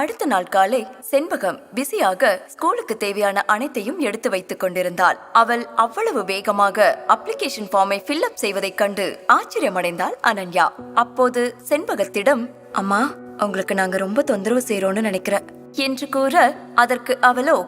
அடுத்த நாள் காலை செண்பகம் பிஸியாக ஸ்கூலுக்கு தேவையான அனைத்தையும் எடுத்து வைத்துக் கொண்டிருந்தாள். அவள் அவ்வளவு வேகமாக அப்ளிகேஷன் ஃபார்மை ஃபில் அப் செய்வதைக் கண்டு ஆச்சரியமடைந்தாள் அனன்யா. அப்போது செண்பகத்திடம் அம்மா உங்களுக்கு நாங்க ரொம்ப தொந்தரவு செய்யறோம்னு நினைக்கிறேன் என்று கூற அதற்கு அவளோ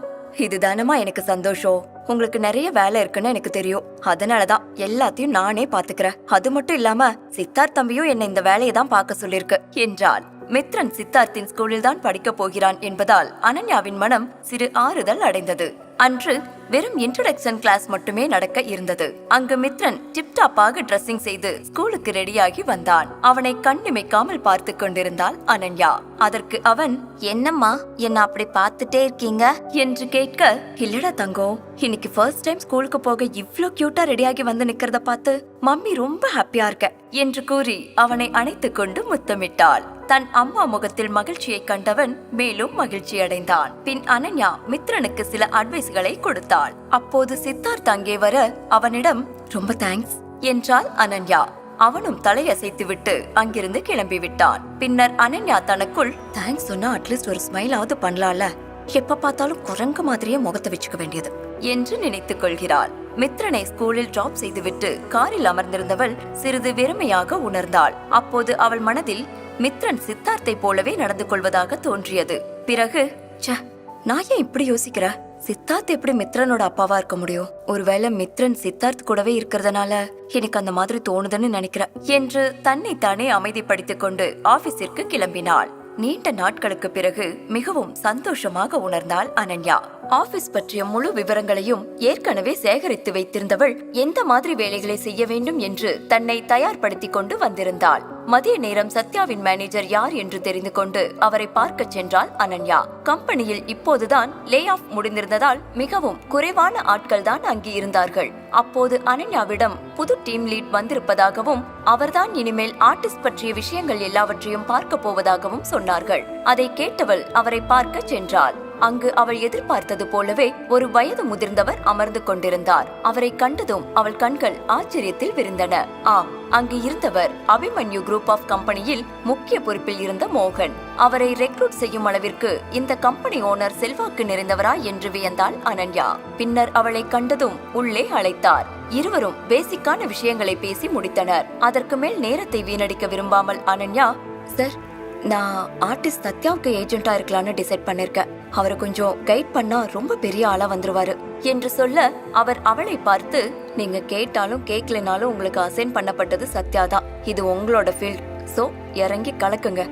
இதுதானமா எனக்கு சந்தோஷம். உங்களுக்கு நிறைய வேலை இருக்குன்னு எனக்கு தெரியும். அதனாலதான் எல்லாத்தையும் நானே பாத்துக்கிறேன் அது மட்டும் இல்லாம சித்தார்த் தம்பியும் என்ன இந்த வேலையை தான் பார்க்க சொல்லிருக்கு என்றாள். மித்ரன் சித்தார்த்தின் ஸ்கூலில் தான் படிக்கப் போகிறான் என்பதால் அனன்யாவின் மனம் சிறு ஆறுதல் அடைந்தது. அன்று வெறும் இன்ட்ரோடக்ஷன் கிளாஸ் மட்டுமே நடக்க இருந்தது. அங்கு மித்ரன் டிப்டாப்பாக ட்ரெஸ்ஸிங் செய்து ஸ்கூலுக்கு ரெடியாகி வந்தான். அவனை கண்ணிமைக்காமல் பார்த்து கொண்டிருந்தாள் அனன்யா. அதற்கு அவன் என்னம்மா என்ன அப்படி பார்த்துட்டே இருக்கீங்க? என்று கேட்க இல்லடா தங்கம் இன்னைக்கு ஃபர்ஸ்ட் டைம் ஸ்கூலுக்கு போக இவ்ளோ கியூட்டா ரெடியாகி வந்து நிக்கிறத பார்த்து மம்மி ரொம்ப ஹாப்பியா இருக்க என்று கூறி அவனை அணைத்து கொண்டு முத்தமிட்டாள். தன் அம்மா முகத்தில் மகிழ்ச்சியை கண்டவன் மேலும் மகிழ்ச்சி அடைந்தான் பின் அனன்யா மித்ரனுக்கு சில அட்வைஸ்களை கொடுத்தாள். அப்போது சித்தார்த் அங்கே வர அவனிடம் ரொம்ப தேங்க்ஸ் என்றாள் அனன்யா. அவனும் தலையசைத்துவிட்டு அங்கிருந்து கிளம்பி விட்டான் பின்னர் அனன்யா தனக்குள் தேங்க்ஸ் சொன்னா அட்லீஸ்ட் ஒரு ஸ்மைலாவது பண்ணலாம்ல. எப்ப பார்த்தாலும் குரங்கு மாதிரியே முகத்தை வச்சுக்க வேண்டியது என்று நினைத்துக் கொள்கிறாள். மித்ரனை ஸ்கூலில் டிராப் செய்துவிட்டு காரில் அமர்ந்திருந்தவள் சிறிது வெறுமையாக உணர்ந்தாள். அப்போது அவள் மனதில் மித்ரன் சித்தார்த்தை போலவே நடந்து கொள்வதாக தோன்றியது. பிறகு ச்சே நான் ஏன் இப்படி யோசிக்கிற? சித்தார்த் எப்படி மித்ரனோட அப்பாவா இருக்க முடியும்? ஒருவேளை மித்ரன் சித்தார்த் கூடவே இருக்கிறதுனால எனக்கு அந்த மாதிரி தோணுதுன்னு நினைக்கிறேன் என்று தன்னை தானே அமைதிப்படுத்திக் கொண்டு ஆபீஸிற்கு கிளம்பினாள். நீண்ட நாட்களுக்கு பிறகு மிகவும் சந்தோஷமாக உணர்ந்தாள் அனன்யா. ஆபீஸ் பற்றிய முழு விவரங்களையும் ஏற்கனவே சேகரித்து வைத்திருந்தவள் எந்த மாதிரி வேலைகளை செய்ய வேண்டும் என்று தன்னை தயார்படுத்திக் கொண்டு வந்திருந்தாள். மதிய நேரம் சத்யாவின் மேனேஜர் யார் என்று தெரிந்து கொண்டு அவரை பார்க்கச் சென்றால் அனன்யா. கம்பெனியில் இப்போதுதான் லே ஆஃப் முடிந்திருந்ததால் மிகவும் குறைவான ஆட்கள் தான் அங்கு இருந்தார்கள். அப்போது அனன்யாவிடம் புது டீம் லீட் வந்திருப்பதாகவும் அவர்தான் இனிமேல் ஆர்டிஸ்ட் பற்றிய விஷயங்கள் எல்லாவற்றையும் பார்க்க போவதாகவும் சொன்னார்கள். அதை கேட்டவள் அவரை பார்க்க சென்றாள். அங்கு அவள் எதிர்பார்த்தது போலவே ஒரு வயது முதிர்ந்தவர் அமர்ந்து கொண்டிருந்தார். அவரை கண்டதும் அவள் கண்கள் ஆச்சரியத்தில் விரிந்தன. ஆம் அங்கு இருந்தவர் அபிமன்யு குரூப் ஆஃப் கம்பெனியில் முக்கிய பொறுப்பில் இருந்த மோகன். அவரை ரெக்ரூட் செய்யும் அளவிற்கு இந்த கம்பெனி ஓனர் செல்வாக்கு நிறைந்தவரா என்று வியந்தாள் அனன்யா. பின்னர் அவளை கண்டதும் உள்ளே அழைத்தார். இருவரும் பேசிக்கான விஷயங்களை பேசி முடித்தனர். அதற்கு மேல் நேரத்தை வீணடிக்க விரும்பாமல் அனன்யா சார் நான் ஆர்டிஸ்ட் சத்யாவுக்கு ஏஜென்ட்டா இருக்கலாம்னு டிசைட் பண்ணிருக்கேன். அவரை கொஞ்சம் கைட் பண்ணா ரொம்ப பெரிய ஆளா வந்துருவாரு என்று சொல்ல அவர் அவளை பார்த்து நீங்க கேட்டாலும் கேட்கலனாலும் உங்களுக்கு அசைன் பண்ணப்பட்டது சத்யா தான். இது உங்களோட ஃபீல்ட் சோ இறங்கி கலக்குங்க.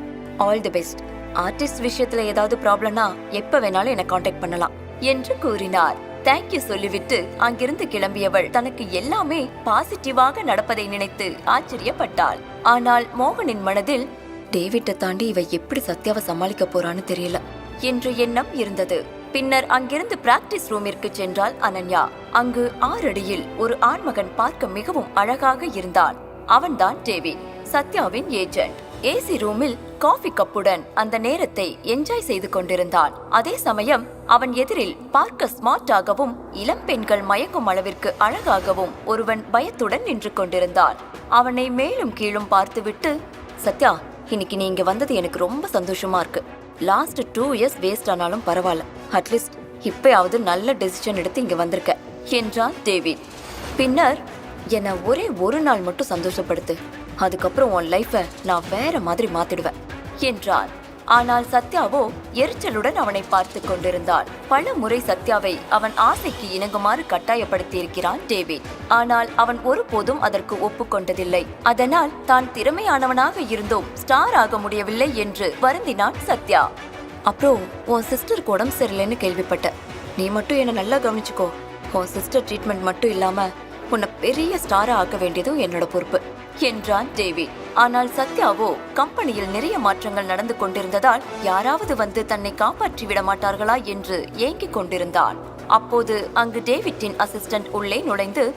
ஆல் தி பெஸ்ட் ஆர்டிஸ்ட் விஷயத்துல ஏதாவது ப்ராப்ளம்னா எப்ப வேணாலும் என்ன காண்டாக்ட் பண்ணலாம். என்று கூறினார். தேங்க்யூ சொல்லிவிட்டு அங்கிருந்து கிளம்பியவள் தனக்கு எல்லாமே பாசிட்டிவாக நடப்பதை நினைத்து ஆச்சரியப்பட்டாள். ஆனால் மோகனின் மனதில் டேவிட்டை தாண்டி இவ எப்படி சத்யாவை சமாளிக்க போறான்னு தெரியல. என்ற எண்ணம் இருந்தது. பின்னர் அங்கிருந்து பிராக்டிஸ் ரூமிற்கு சென்றாள் அனன்யா. அங்கு ஆறடியில் ஒரு ஆண்மகன் பார்க்க மிகவும் அழகாக இருந்தான். அவன்தான் டேவிட் சத்யாவின் ஏஜென்ட் ஏசி ரூமில் காஃபி கப்புடன் அந்த நேரத்தை என்ஜாய் செய்து கொண்டிருந்தான். அதே சமயம் அவன் எதிரில் பார்க்க ஸ்மார்ட்டாகவும் இளம் பெண்கள் மயக்கும் அளவிற்கு அழகாகவும் ஒருவன் பயத்துடன் நின்று கொண்டிருந்தான். அவனை மேலும் கீழும் பார்த்துவிட்டு சத்யா இன்னைக்கு நீ இங்க வந்தது எனக்கு ரொம்ப சந்தோஷமா இருக்கு. லாஸ்ட் டூ இயர்ஸ் வேஸ்ட் ஆனாலும் பரவாயில்ல. அட்லீஸ்ட் இப்பயாவது நல்ல டெசிஷன் எடுத்து இங்க வந்திருக்க. என்றான் தேவி. பின்னர் என்னை ஒரே ஒரு நாள் மட்டும் சந்தோஷப்படுத்து. அதுக்கப்புறம் உன் லைஃபை நான் வேற மாதிரி மாத்திடுவேன். என்றார். ஆனால் சத்யாவோ எரிச்சலுடன் அவனை பார்த்து கொண்டிருந்தாள். பல முறை சத்யாவை அவன் ஆசைக்கு இணங்குமாறு கட்டாயப்படுத்தி இருக்கிறான் டேவிட். ஆனால் அவன் ஒருபோதும் அதற்கு ஒப்புக்கொண்டதில்லை அதனால் தான் திறமையானவனாக இருந்தும் ஸ்டார் ஆக முடியவில்லை என்று வருந்தினான் சத்யா. அப்புறம் உன் சிஸ்டருக்கு உடம்பு சரியில்லைன்னு கேள்விப்பட்ட நீ மட்டும் என்ன நல்லா கவனிச்சுக்கோ. உன் சிஸ்டர் ட்ரீட்மெண்ட் மட்டும் இல்லாம உன்னை பெரிய ஸ்டாரா ஆக்க வேண்டியதும் என்னோட பொறுப்பு. என்றான் டேவிட். ஆனால் சத்யாவோ கம்பெனியில் நிறைய மாற்றங்கள் நடந்து கொண்டிருந்ததால் யாராவது வந்து தன்னை காப்பாற்றி விட மாட்டார்களா என்று ஏங்கிக் கொண்டிருந்தான் அப்போது அங்கு டேவிட்டின் அசிஸ்டன்ட் உள்ளே நுழைந்து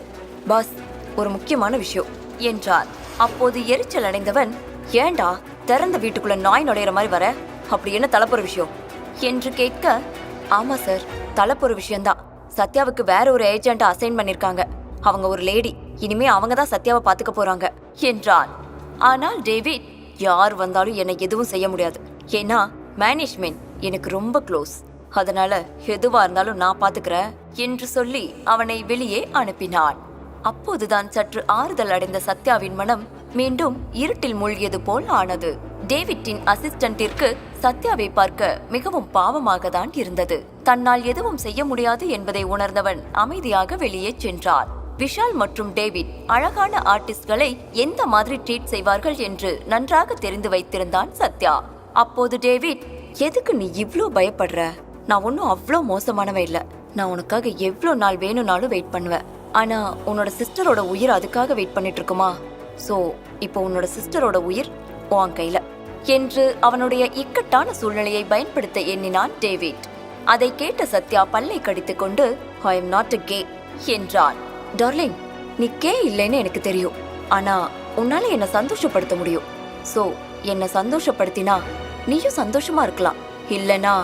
பாஸ் ஒரு முக்கியமான விஷயம் என்றார். அப்போது எரிச்சல் அடைந்தவன் ஏண்டா திறந்த வீட்டுக்குள்ள நாய் நுழையிற மாதிரி வர? அப்படி என்ன தலைப்புற விஷயம்? என்று கேட்க ஆமா சார் தலைப்புற விஷயம்தான். சத்யாவுக்கு வேற ஒரு ஏஜென்ட் அசைன் பண்ணிருக்காங்க. அவங்க ஒரு லேடி இனிமே அவங்க தான் சத்யாவை பாத்துக்க போறாங்க என்றான். ஆனால் டேவிட் யார் வந்தாலும் என்னை எதுவும் செய்ய முடியாது. ஏன்னா மேனேஜ்மெண்ட் எனக்கு ரொம்ப க்ளோஸ் அதனால எதுவா இருந்தாலும் நான் பாத்துக்கிறேன் என்று சொல்லி அவனை வெளியே அனுப்பினான். அப்போதுதான் சற்று ஆறுதல் அடைந்த சத்யாவின் மனம் மீண்டும் இருட்டில் மூழ்கியது போல் ஆனது. டேவிட்டின் அசிஸ்டண்டிற்கு சத்யாவை பார்க்க மிகவும் பாவமாக தான் இருந்தது. தன்னால் எதுவும் செய்ய முடியாது என்பதை உணர்ந்தவன் அமைதியாக வெளியே சென்றார் விஷால் மற்றும் டேவிட் அழகான ஆர்டிஸ்ட்களை எந்த மாதிரி ட்ரீட் செய்வார்கள் என்று நன்றாக தெரிந்து வைத்திருந்தான் சத்யா. அப்போது டேவிட் எதுக்கு நீ இவ்ளோ பயப்படுற? நான் ஒன்றும் அவ்வளோ மோசமானவன் இல்ல. நான் உனக்காக எவ்வளோ நாள் வேணும்னாலும் வெயிட் பண்ணுவேன் ஆனா உன்னோட சிஸ்டரோட உயிர் அதுக்காக வெயிட் பண்ணிட்டு இருக்குமா? சோ இப்போ உன்னோட சிஸ்டரோட உயிர் உன் கையில. என்று அவனுடைய இக்கட்டான சூழ்நிலையை பயன்படுத்த எண்ணினான் டேவிட். அதை கேட்ட சத்யா பல்லை கடித்துக்கொண்டு ஐ எம் நாட் கே என்றான் டார்லிங் நீ கே இல்லைன்னு எனக்கு தெரியும். ஆனா உன்னால என்ன சந்தோஷப்படுத்த முடியும். சோ என்ன சந்தோஷப்படுத்தினா நீயும் சந்தோஷமா இருக்கலாம். இல்லனா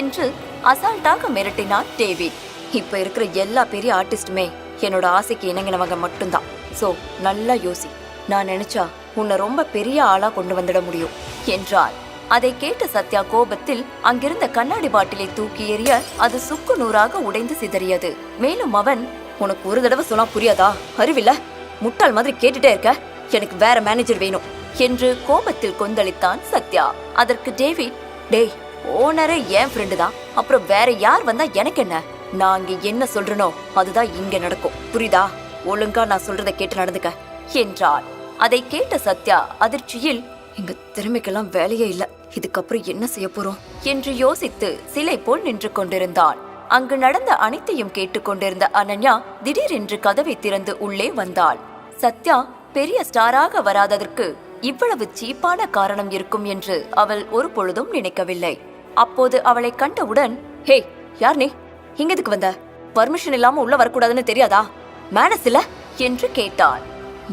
என்று அசால்ட்டாக மிரட்டினார் டேவிட். இப்ப இருக்கிற எல்லா பெரிய ஆர்டிஸ்டுமே என்னோட ஆசைக்கு இணங்கினவங்க மட்டும்தான். சோ நல்லா யோசி. நான் நினைச்சா உன்னை ரொம்ப பெரிய ஆளா கொண்டு வந்துட முடியும் என்றார். அதை கேட்ட சத்யா கோபத்தில் அங்கிருந்த கண்ணாடி பாட்டிலை தூக்கி எறிய அது சுக்கு நூறாக உடைந்து சிதறியது. மேலும் அவன் உனக்கு ஒரு தடவை சொன்னா புரியாதா? அறிவில்ல? முட்டாள் மாதிரி கேட்டுட்டே இருக்க? எனக்கு வேற மேனேஜர் வேணும் என்று கோபத்தில் கொந்தளித்தான் சத்யா. அதற்கு டேவிட் டேய் ஓனரே என் ஃப்ரெண்டு தான். அப்புறம் வேற யார் வந்தா எனக்கு என்ன? நான் இங்க என்ன சொல்றனோ அதுதான் இங்க நடக்கும். புரியுதா? ஒழுங்கா நான் சொல்றத கேட்டு நடந்துக்க என்றாள். அதை கேட்ட சத்யா அதிர்ச்சியில் எங்க திறமைக்கெல்லாம் வேலையே இல்ல. இதுக்கப்புறம் என்ன செய்ய போறோம்? என்று யோசித்து சிலை போல் நின்று கொண்டிருந்தான் அங்கு நடந்த அனைத்தையும் கேட்டுக்கொண்டிருந்த அனன்யா திடீரென்று கதவை திறந்து உள்ளே வந்தாள். சத்யா பெரிய ஸ்டாராக வராததற்கு இவ்வளவு சீப்பான காரணம் இருக்கும் என்று அவள் ஒரு பொழுதும் நினைக்கவில்லை. அப்போது அவளை கண்டவுடன் ஹே யார் நீ? இங்க எதுக்கு வந்த? பர்மிஷன் இல்லாம உள்ள வரக்கூடாதுன்னு தெரியாதா? மேனஸ் இல்ல? என்று கேட்டாள்.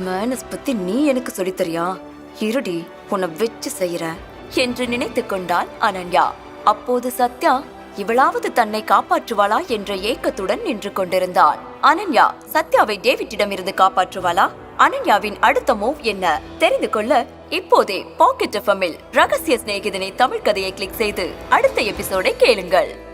மேனஸ் பத்தி நீ எனக்கு சொல்லித் தரியா? இருடி உன்னை வச்சு செய்யற என்று நினைத்து கொண்டாள் அனன்யா. அப்போது சத்யா இவளாவது தன்னை காப்பாற்றுவாளா என்ற ஏக்கத்துடன் நின்று கொண்டிருந்தான் அனன்யா சத்யாவை டேவிட்டிடம் இருந்து காப்பாற்றுவாளா? அனன்யாவின் அடுத்த மூவ் என்ன? தெரிந்து கொள்ள இப்போதே பாக்கெட் எஃப்எம்மில் ரகசிய சிநேகிதனை தமிழ் கதையை கிளிக் செய்து அடுத்த எபிசோடை கேளுங்கள்.